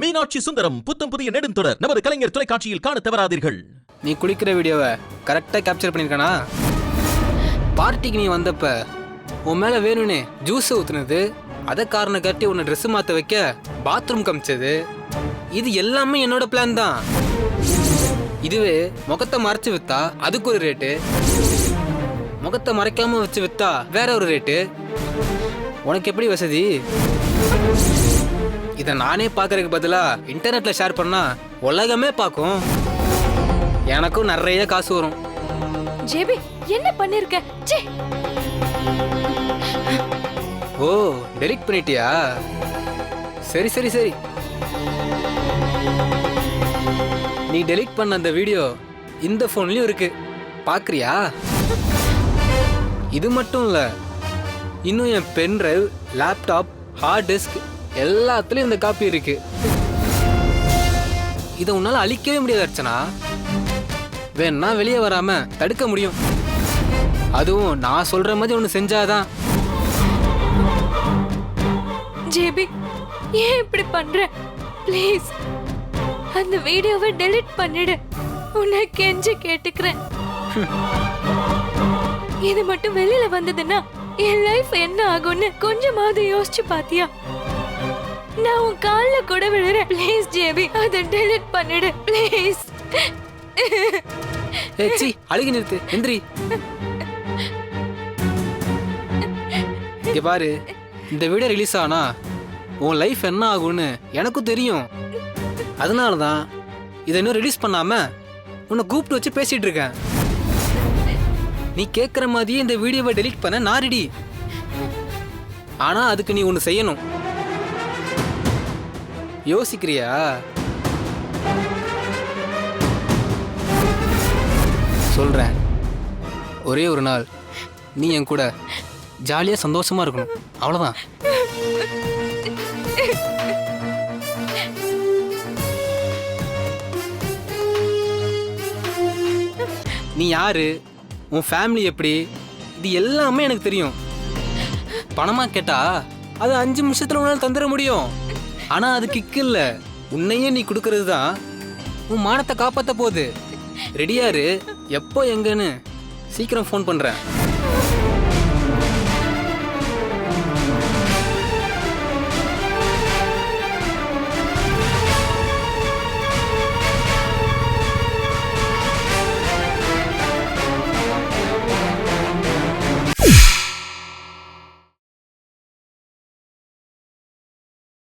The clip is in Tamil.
மீனாட்சி சுந்தரம் புத்தம் புதிய நெடுந்தொடர் நமது கலைஞர் தொலைக்காட்சியில் காண தவறாதீர்கள். நீ குளிக்கிற வீடியோவை கரெக்டாக கேப்சர் பண்ணியிருக்கானா? பார்ட்டிக்கு நீ வந்தப்ப உன் மேலே வேணும்னே ஜூஸ் ஊற்றுனது அதை காரணம் காட்டி உன்னை ட்ரெஸ் மாற்ற வைக்க பாத்ரூம் கமிச்சது. இது எல்லாமே என்னோட பிளான் தான். இதுவே முகத்தை மறைச்சு வித்தா அதுக்கு ஒரு ரேட்டு முகத்தை மறைக்காம வச்சு வித்தா வேற ஒரு ரேட்டு உனக்கு எப்படி வசதி? இதை நானே பார்க்கறதுக்கு பதிலா இன்டர்நெட்ல ஷேர் பண்ணா உலகமே பார்க்கும். எனக்கும் நிறைய காசு வரும். ஜேபி என்ன பண்ணிருக்க? ச்சே! ஓ டெலிட் பண்ணிட்டியா? சரி சரி சரி. நீ டெலிட் பண்ண அந்த வீடியோ இந்த ஃபோன்லயும் இருக்கு. பார்க்கறியா இது மட்டும் இல்ல இன்னும் என் pen drive laptop hard disk எல்லாத்துலயும் இந்த காப்பி இருக்கு. இதை உன்னால அழிக்கவே முடியாது அர்ச்சனா. வேணா வெளியே வராம தடுக்க முடியும். அதுவும் நான் சொல்ற மாதிரி ஒன்று செஞ்சாதான். ஜேபி ஏன் இப்படி பண்ற? ப்ளீஸ் அந்த வீடியோவை டெலிட் பண்ணிடு. உன்னை கெஞ்சி கேட்டுக்கிறேன். இது மட்டும் வெளியில வந்ததுன்னா என் லைஃப் என்ன ஆகும்னு கொஞ்சமாவது யோசிச்சு பாத்தியா? நான் உன் கால்ல கூட விழுறேன். ப்ளீஸ் ஜேபி அதை டெலீட் பண்ணிடு. ப்ளீஸ் ஏச்சி அழுகி நிறுத்து. எந்திரி. இங்க பாரு இந்த வீடியோ ரிலீஸ் ஆனா உன் லைஃப் என்ன ஆகும்னு எனக்கும் தெரியும். அதனால தான் இதை இன்னும் ரிலீஸ் பண்ணாம உன்னை கூப்பிட்டு வச்சு பேசிட்டு இருக்கேன். நீ கேட்குற மாதிரியே இந்த வீடியோவை டெலீட் பண்ண நான் ரெடி ஆனால் அதுக்கு நீ ஒன்று செய்யணும். யோசிக்கிறியா? சொல்கிறேன் ஒரே ஒரு நாள் நீ என் கூட ஜாலியாக சந்தோஷமா இருக்கணும். அவ்வளோதான் நீ யாரு? உன் ஃபேமிலி எப்படி? இது எல்லாமே எனக்கு தெரியும். பணமா கேட்டா அது அஞ்சு நிமிஷத்துல உன்னால தந்துட முடியும். ஆனா அது கிக்கு இல்ல. உன்னையே நீ கொடுக்கறது தான் உன் மானத்தை காப்பாத்த போகுது. ரெடியாரு எப்போ எங்கன்னு? சீக்கிரம் ஃபோன் பண்றேன்.